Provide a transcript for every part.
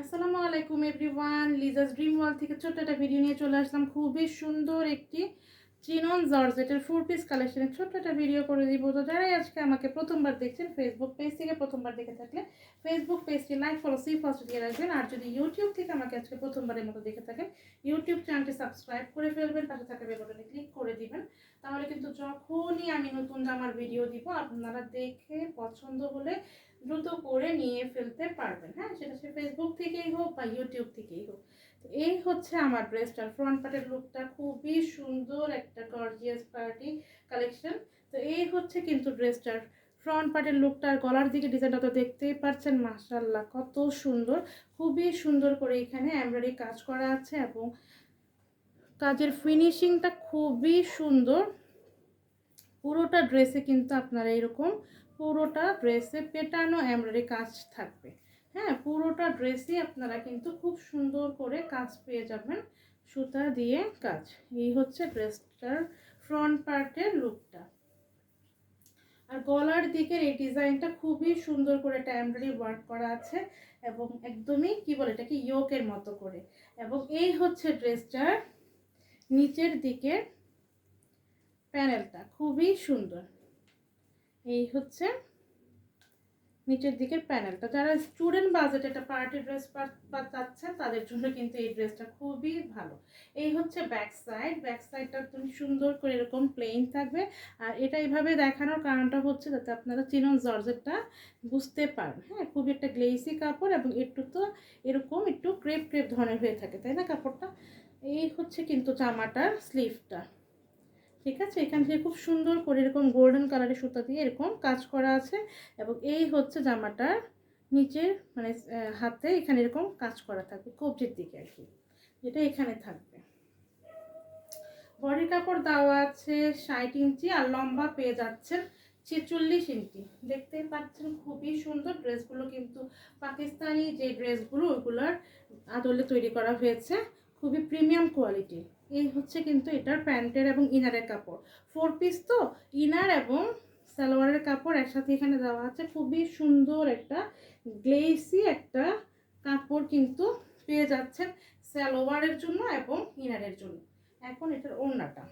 আসসালামু আলাইকুম everyone Liza's dream ওয়াল থেকে ছোট্ট একটা ভিডিও নিয়ে চলে আসলাম। খুবই সুন্দর একটি চিনন জর্জেটের ফোর পিস কালেকশনের ছোট্ট একটা ভিডিও করে দিব। তো যারাই আজকে আমাকে প্রথমবার দেখছেন ফেসবুক পেজ থেকে প্রথমবার দেখে থাকলে ফেসবুক পেজটি লাইক ফলো সি ফার্স্ট দিয়ে রাখবেন। আর যদি ইউটিউব থেকে আমাকে আজকে প্রথমবারের মতো দেখে থাকেন ইউটিউব চ্যানেলটি সাবস্ক্রাইব করে ফেলবেন, পাশে থাকা বেলবটনে ক্লিক করে দিবেন। তাহলে কিন্তু যখনই আমি নতুন জামার ভিডিও দিব, আপনারা দেখে পছন্দ হলে দ্রুত করে নিয়ে ফেলতে পারবেন। হ্যাঁ সেটা সে ফেসবুক থেকেই হোক বা ইউটিউব থেকেই হোক। তো এই হচ্ছে আমার ড্রেসটার ফ্রন্ট পার্টের লুকটা খুবই সুন্দর একটা গর্জিয়াস পার্টি কালেকশন তো এই হচ্ছে কিন্তু ড্রেসটার ফ্রন্ট পার্টের লুকটা আর গলার দিকে ডিজাইনটা তো দেখতেই পাচ্ছেন মাশাল্লাহ কত সুন্দর। খুবই সুন্দর করে এখানে এমব্রয়ডারি কাজ করা আছে এবং কাজের ফিনিশিংটা খুবই সুন্দর। পুরোটা ড্রেসে কিন্তু আপনারা এরকম পুরোটা ড্রেসে পেটানো এমব্রয়ডারি কাজ থাকবে। হ্যাঁ পুরোটা ড্রেসই আপনারা কিন্তু খুব সুন্দর করে কাজ পেয়ে যাবেন সুতা দিয়ে কাজ। এই হচ্ছে ড্রেসটার ফ্রন্ট পার্টের লুকটা আর গলার দিকের এই ডিজাইনটা খুবই সুন্দর করে একটা এমব্রয়ডারি ওয়ার্ক করা আছে এবং একদমই কি বলে এটাকে ইয়োকের মতো করে। এবং এই হচ্ছে ড্রেসটার নিচের দিকে প্যানেলটা। খুবই সুন্দর। এই হচ্ছে নিচের দিকের প্যানেলটা। যারা স্টুডেন্ট বাজেট একটা পার্টি ড্রেস চাচ্ছেন তাদের জন্য কিন্তু এই ড্রেসটা খুবই ভালো। এই হচ্ছে ব্যাক সাইড ব্যাক সাইডটা একদম সুন্দর করে এরকম প্লেন থাকবে। আর এটা এইভাবে দেখানোর কারণটা হচ্ছে যাতে আপনারা চিনন জর্জেটটা বুঝতে পারেন হ্যাঁ খুবই একটা গ্লেসি কাপড় এবং একটু তো এরকম একটু ক্রেপ ক্রেপ ধরনের হয়ে থাকে, তাই না কাপড়টা? এই হচ্ছে কিন্তু জামাটার স্লিভটা ঠিক আছে? এখান থেকে খুব সুন্দর করে এরকম গোল্ডেন কালারের সুতা দিয়ে এরকম কাজ করা আছে এবং এই হচ্ছে জামাটার নিচের মানে হাতে এখানে এরকম কাজ করা থাকবে, কবজির দিকে আর কি। যেটা এখানে থাকবে। বডি কাপড় দেওয়া আছে ষাট ইঞ্চি আর লম্বা পেয়ে যাচ্ছেন ছেচল্লিশ ইঞ্চি। দেখতে পাচ্ছেন খুবই সুন্দর ড্রেসগুলো কিন্তু পাকিস্তানি যে ড্রেসগুলো ওগুলোর আদলে তৈরি করা হয়েছে। খুবই প্রিমিয়াম কোয়ালিটির এই হচ্ছে কিন্তু এটার প্যান্টের এবং ইনারের কাপড়। ফোর পিস তো ইনার এবং সালোয়ারের কাপড় একসাথে এখানে দেওয়া আছে। খুবই সুন্দর একটা গ্লেসি একটা কাপড় কিন্তু পেয়ে যাচ্ছেন সালোয়ারের জন্য এবং ইনারের জন্য। এখন এটার ওড়নাটা।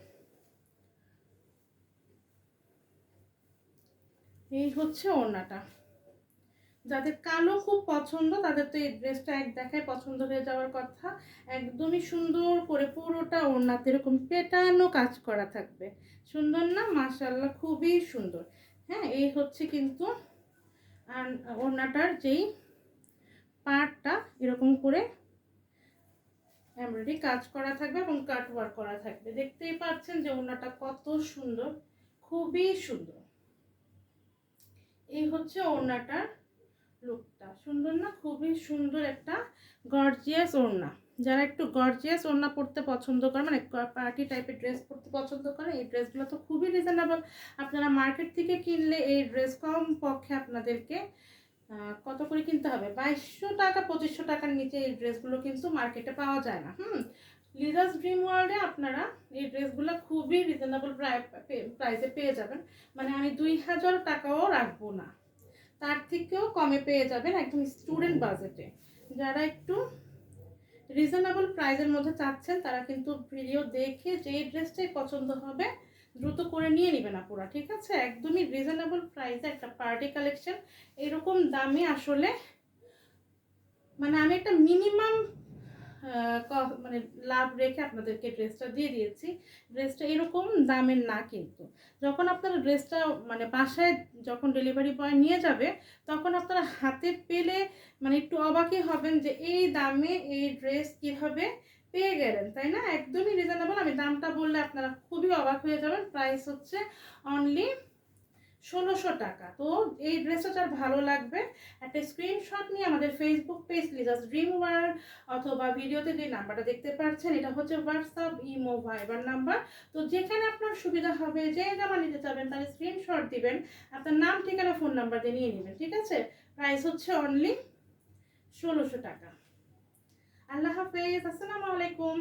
এই হচ্ছে ওড়নাটা। যাদের কালো খুব পছন্দ, তাদের তো এই ড্রেসটা এক দেখায় পছন্দ হয়ে যাওয়ার কথা। একদমই সুন্দর করে পুরোটা ওড়নাতে এরকম পেটানো কাজ করা থাকবে। সুন্দর না? মাশাল্লাহ খুবই সুন্দর। হ্যাঁ এই হচ্ছে কিন্তু ওড়নাটার যেই পার্টটা এরকম করে এমব্রয়ডারি কাজ করা থাকবে এবং কাট ওয়ার্ক করা থাকবে। দেখতেই পাচ্ছেন যে ওড়নাটা কত সুন্দর, খুবই সুন্দর। এই হচ্ছে ওড়নাটার লুকটা। সুন্দর না? খুবই সুন্দর একটা গর্জিয়াস ওড়না। যারা একটু গর্জিয়াস ওড়না পরতে পছন্দ করে মানে পার্টি টাইপের ড্রেস পরতে পছন্দ করে এই ড্রেসগুলো তো খুবই রিজনেবল আপনারা মার্কেট থেকে কিনলে এই ড্রেস কম পক্ষে আপনাদেরকে কত করে কিনতে হবে? বাইশশো টাকা, পঁচিশশো টাকার নিচে এই ড্রেসগুলো কিন্তু মার্কেটে পাওয়া যায় না। হুম? লিজাস ড্রিম ওয়ার্ল্ডে আপনারা এই ড্রেসগুলো খুবই রিজনেবল প্রাইসে পেয়ে যাবেন। মানে আমি দুই হাজার টাকাও রাখব না। তার থেকেও কমে পেয়ে যাবেন একদম স্টুডেন্ট বাজেটে যারা একটু রিজনেবল প্রাইজের মধ্যে চাচ্ছেন তারা কিন্তু ভিডিও দেখে যে ড্রেসটাই পছন্দ হবে দ্রুত করে নিয়ে নেবেন আপুরা ঠিক আছে? একদমই রিজনেবল প্রাইসে একটা পার্টি কালেকশন এরকম দামে আসলে মানে আমি একটা মিনিমাম মানে লাভ রেখে আপনাদেরকে ড্রেসটা দিয়ে দিয়েছি। ড্রেসটা এরকম দামের না কিন্তু। যখন আপনারা ড্রেসটা মানে বাসায় যখন ডেলিভারি বয় নিয়ে যাবে, তখন আপনারা হাতে পেলে মানে একটু অবাকই হবেন যে এই দামে এই ড্রেস কীভাবে পেয়ে গেলেন, তাই না? একদমই রিজনেবল আমি দামটা বললে আপনারা খুবই অবাক হয়ে যাবেন। প্রাইস হচ্ছে অনলি ষোলোশো টাকা। তো এই ড্রেসটা যার ভালো লাগবে, একটা স্ক্রিনশট নিয়ে আমাদের Facebook page Liza's dream world অথবা ভিডিওতে যে নাম্বারটা দেখতে পাচ্ছেন, এটা হচ্ছে হোয়াটসঅ্যাপ ইমো ভাইবার নাম্বার। তো যেখানে আপনার সুবিধা হবে, যে জামা নিতে চাবেন, তার স্ক্রিনশট দিবেন, আপনার নাম, ঠিকানা ফোন নাম্বার দিয়ে নিয়ে নেবেন, ঠিক আছে? প্রাইস হচ্ছে অনলি ষোলোশো টাকা। আল্লাহ হাফেজ, আসসালামু আলাইকুম।